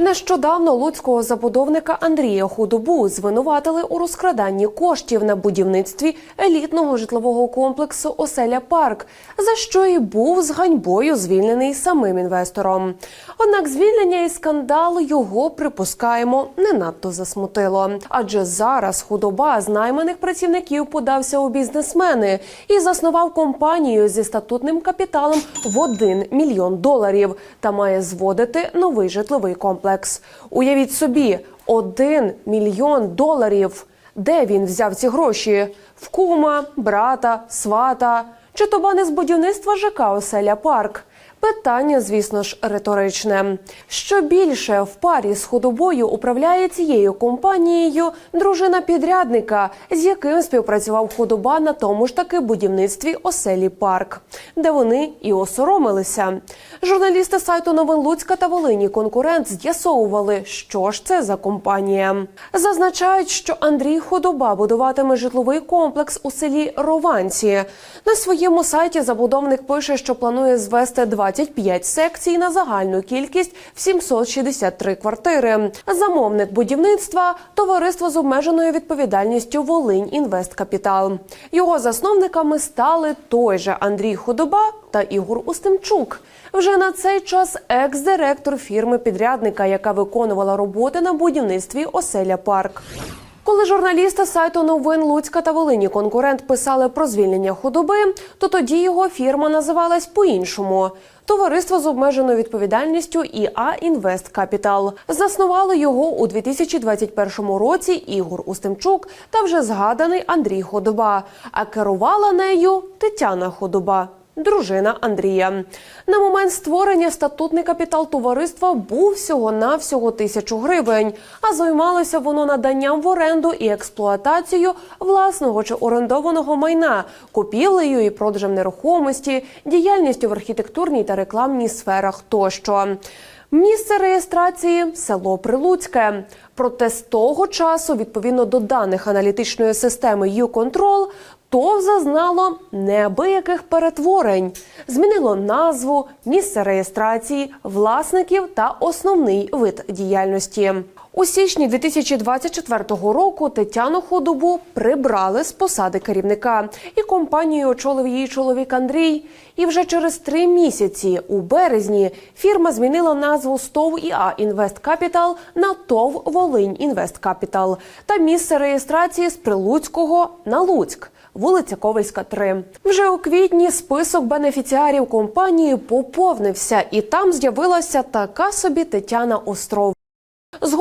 Нещодавно луцького забудовника Андрія Худобу звинуватили у розкраданні коштів на будівництві елітного житлового комплексу Оселя Парк, за що і був з ганьбою звільнений самим інвестором. Однак звільнення і скандал його припускаємо не надто засмутило. Адже зараз худоба з найманих працівників подався у бізнесмени і заснував компанію зі статутним капіталом в 1 мільйон доларів та має зводити новий житловий комплекс. Уявіть собі, один мільйон доларів. Де він взяв ці гроші? В кума, брата, свата чи то бани з будівництва ЖК Оселя Парк? Питання, звісно ж, риторичне. Що більше в парі з худобою управляє цією компанією дружина підрядника, з яким співпрацював худоба на тому ж таки будівництві оселі парк, де вони і осоромилися. Журналісти сайту новин Луцька та Волині конкурент з'ясовували, що ж це за компанія. Зазначають, що Андрій Худоба будуватиме житловий комплекс у селі Рованці. На своєму сайті забудовник пише, що планує звести 25 секцій на загальну кількість в 763 квартири. Замовник будівництва товариство з обмеженою відповідальністю Волинь Інвесткапітал. Його засновниками стали той же Андрій Худоба та Ігор Устимчук. Вже на цей час екс-директор фірми підрядника, яка виконувала роботи на будівництві оселя парк. Коли журналісти сайту новин Луцька та Волині конкурент писали про звільнення худоби, то тоді його фірма називалась по-іншому. Товариство з обмеженою відповідальністю ІА Інвест Капітал заснували його у 2021 році Ігор Устимчук та вже згаданий Андрій Ходоба. А керувала нею Тетяна Ходоба. Дружина Андрія на момент створення статутний капітал товариства був всього навсього тисячу гривень, а займалося воно наданням в оренду і експлуатацією власного чи орендованого майна, купівлею і продажем нерухомості, діяльністю в архітектурній та рекламній сферах тощо. Місце реєстрації село Прилуцьке. Проте з того часу, відповідно до даних аналітичної системи «Юконтрол», ТОВ зазнало неабияких перетворень, змінило назву, місце реєстрації, власників та основний вид діяльності. У січні 2024 року Тетяну Худобу прибрали з посади керівника, і компанію очолив її чоловік Андрій. І вже через три місяці, у березні, фірма змінила назву СТОВ ІА Інвест Капітал на ТОВ Волинь Інвест Капітал та місце реєстрації з Прилуцького на Луцьк. Вулиця Ковальська, 3. Вже у квітні список бенефіціарів компанії поповнився, і там з'явилася така собі Тетяна Остров.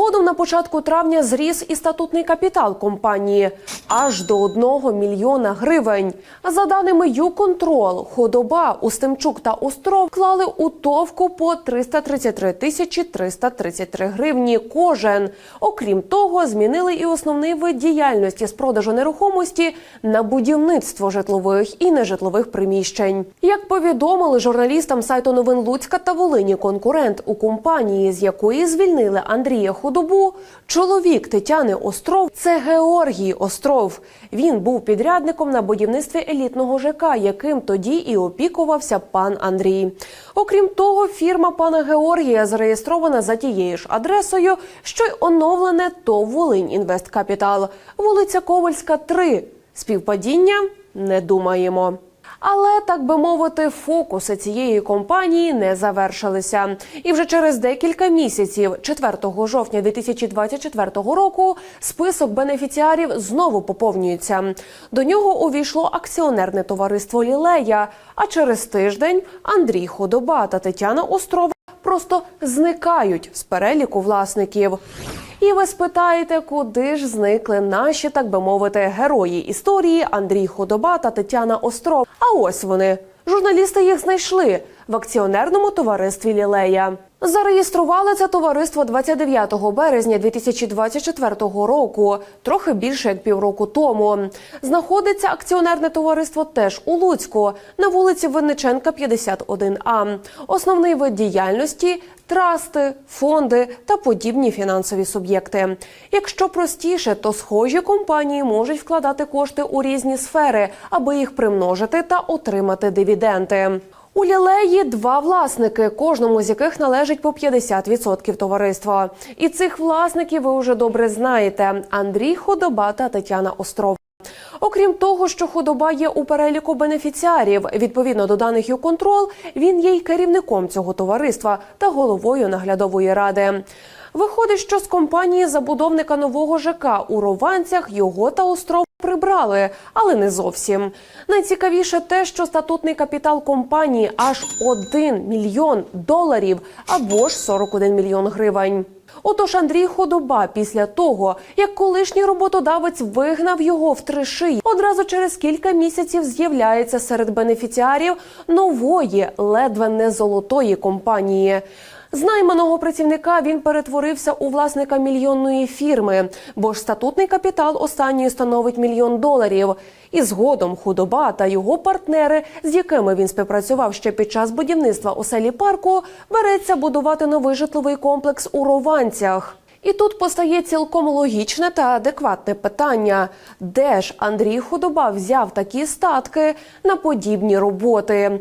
Згодом на початку травня зріс і статутний капітал компанії аж до 1 мільйона гривень. За даними ЮКонтрол, Ходоба, Устимчук та Остров вклали у товку по 333 тисячі 333 гривні кожен. Окрім того, змінили і основний вид діяльності з продажу нерухомості на будівництво житлових і нежитлових приміщень. Як повідомили журналістам сайту новин Луцька та Волині, конкурент у компанії, з якої звільнили Андрія Худобу, чоловік Тетяни Остров це Георгій Остров. Він був підрядником на будівництві елітного ЖК, яким тоді і опікувався пан Андрій. Окрім того, фірма пана Георгія зареєстрована за тією ж адресою, що й оновлене ТОВ Волинь Інвесткапітал, вулиця Ковальська, 3. Співпадіння не думаємо. Але так би мовити, фокуси цієї компанії не завершилися. І вже через декілька місяців, 4 жовтня 2024 року, список бенефіціарів знову поповнюється. До нього увійшло акціонерне товариство Лілея. А через тиждень Андрій Ходоба та Тетяна Острова просто зникають з переліку власників. І ви спитаєте, куди ж зникли наші, так би мовити, герої історії Андрій Ходоба та Тетяна Остров. А ось вони. Журналісти їх знайшли в акціонерному товаристві Лілея. Зареєстрували це товариство 29 березня 2024 року, трохи більше як півроку тому. Знаходиться акціонерне товариство теж у Луцьку на вулиці Винниченка, 51А. Основний вид діяльності трасти, фонди та подібні фінансові суб'єкти. Якщо простіше, то схожі компанії можуть вкладати кошти у різні сфери, аби їх примножити та отримати дивіденди. У лілеї два власники, кожному з яких належить по 50% товариства. І цих власників ви вже добре знаєте: Андрій Ходоба та Тетяна Остров. Окрім того, що худоба є у переліку бенефіціарів, відповідно до даних «Юконтрол», він є й керівником цього товариства та головою наглядової ради. Виходить, що з компанії забудовника нового ЖК у Рованцях його та остров прибрали, але не зовсім. Найцікавіше те, що статутний капітал компанії аж 1 мільйон доларів або ж 41 мільйон гривень. Отож, Андрій Ходоба після того, як колишній роботодавець вигнав його в три шиї, одразу через кілька місяців з'являється серед бенефіціарів нової, ледве не золотої компанії. З найманого працівника він перетворився у власника мільйонної фірми, бо ж статутний капітал останньої становить мільйон доларів. І згодом худоба та його партнери, з якими він співпрацював ще під час будівництва оселі парку, береться будувати новий житловий комплекс у Рованцях. І тут постає цілком логічне та адекватне питання: де ж Андрій Худоба взяв такі статки на подібні роботи?